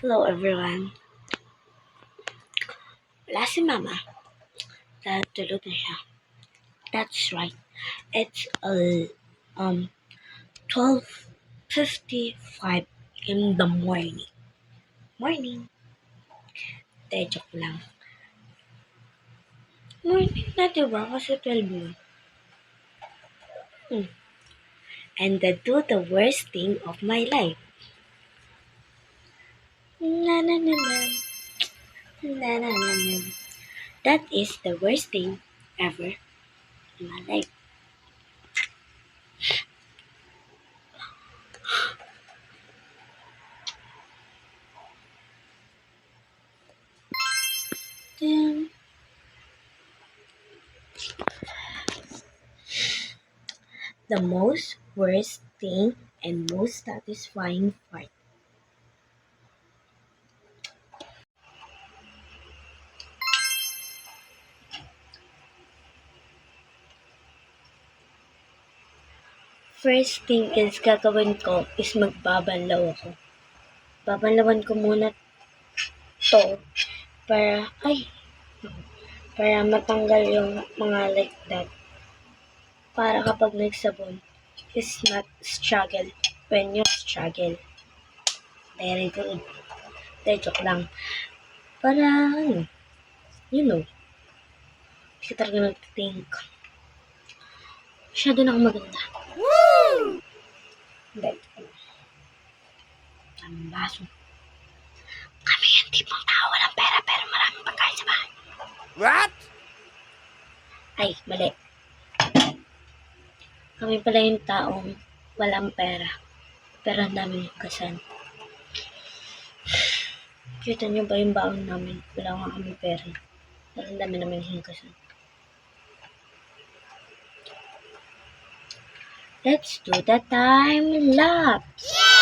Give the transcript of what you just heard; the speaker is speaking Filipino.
Hello everyone. Wala si mama. Dahil tulog na siya. That's right. It's uh, um 12.55 in the morning. Morning. Te, joke lang. Morning na diba? Kasi 12 na. Hmm. And I do the worst thing of my life. Na na na na. Na na na na. That is the worst thing ever in my life. The most worst thing and most satisfying part. First thing is gagawin ko is magbabanlaw ako. Babanlawan ko muna to para, ay, para matanggal yung mga like that. Para kapag nagsabon, is not struggle when you struggle. Very good. Hindi, joke lang. Para, ano, you know, hindi ka talaga nag-think. Masyado na ako maganda. Hindi. Ang baso. Kami yung tipong tao walang pera pero maraming pagkain sa bahay. What? Ay, mali. Kami pala yung taong walang pera. Pero ang daming hugasan. Kita niyo ba yung baon namin? Wala nga kami pera. Pero ang dami namin hugasan. Let's do the time lapse.